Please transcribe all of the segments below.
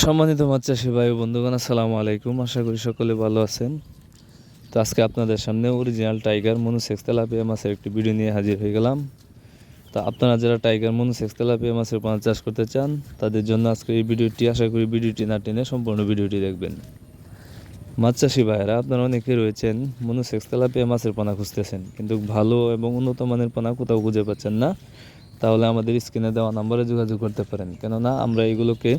সম্মানিত মাছ ভাই বন্ধুগণ, আসসালামু আলাইকুম। আশা করি সকলে ভালো আছেন। তো আজকে আপনাদের সামনে অরিজিনাল টাইগার মনুসেক্স তেলাপিয়া মাছের একটি ভিডিও নিয়ে হাজির হয়ে গেলাম। তো আপনারা যারা টাইগার মনুসেক্স তেলাপিয়া মাছের পোনা চাষ করতে চান, তাদের জন্য আজকে এই ভিডিওটি আশা করি ভিডিওটি না টেনে সম্পূর্ণ ভিডিওটি দেখবেন। মাছ চাষি ভাইয়েরা, আপনারা অনেকে রয়েছেন মনুসেক্স তেলাপিয়া মাছের পোনা খুঁজতেছেন, কিন্তু ভালো এবং উন্নত মানের পোনা কোথাও খুঁজে পাচ্ছেন না। তাহলে আমাদের স্ক্রিনে দেওয়া নাম্বারে যোগাযোগ করতে পারেন। কেননা আমরা এগুলোকে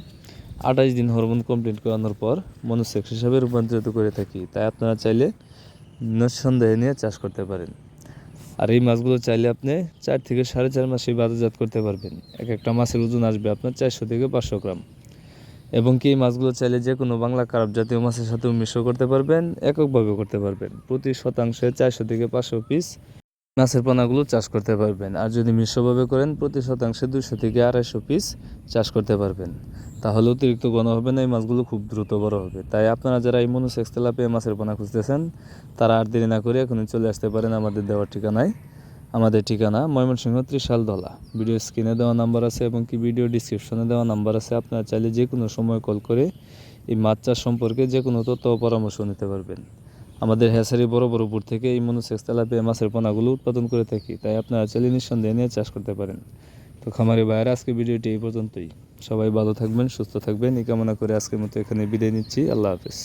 আঠাশ দিন হরমোন কমপ্লিট করানোর পর মনুসেক্স হিসাবে রূপান্তরিত করে থাকি। তাই আপনারা চাইলে নিঃসন্দেহে নিয়ে চাষ করতে পারেন। আর এই মাছগুলো চাইলে আপনি চার থেকে সাড়ে চার মাসে বাজারজাত করতে পারবেন। এক একটা মাছের ওজন আসবে আপনার চারশো থেকে পাঁচশো গ্রাম। এবং কি এই মাছগুলো চাইলে যে কোনো বাংলা কার্প জাতীয় মাছের সাথেও মিশ্র করতে পারবেন, এককভাবে করতে পারবেন। প্রতি শতাংশে চারশো থেকে পাঁচশো পিস মাছের পোনাগুলো চাষ করতে পারবেন। আর যদি মিশ্রভাবে করেন, প্রতি শতাংশে দুশো থেকে আড়াইশো পিস চাষ করতে পারবেন। তাহলে অতিরিক্ত ঘন হবে না, এই মাছগুলো খুব দ্রুত বড় হবে। তাই আপনারা যারা এই মনুসেক্স তেলাপিয়া মাছের পোনা খুঁজতেছেন, তারা আর দেরি না করে এখনই চলে আসতে পারেন আমাদের দেওয়ার ঠিকানায়। আমাদের ঠিকানা ময়মনসিংহ ত্রিশাল দলা। ভিডিও স্ক্রিনে দেওয়া নাম্বার আছে এবং কি ভিডিও ডিসক্রিপশনে দেওয়া নাম্বার আছে, আপনারা চাইলে যে কোনো সময় কল করে এই মাছ চাষ সম্পর্কে যে কোনো তথ্য পরামর্শ নিতে পারবেন। আমাদের হ্যাসারি বড় বড়পুর থেকে এই মনুসেক্স তেলাপিয়া মাছের পোনাগুলো উৎপাদন করে থাকি, তাই আপনারা চাইলে নিঃসন্দেহে নিয়ে চাষ করতে পারেন। তো খামারে বাইরে আজকে ভিডিওটি এই পর্যন্তই। সবাই ভালো থাকবেন, সুস্থ থাকবেন। এই কামনা করে আজকের মতো এখানে বিদায় নিচ্ছি। আল্লাহ হাফেজ।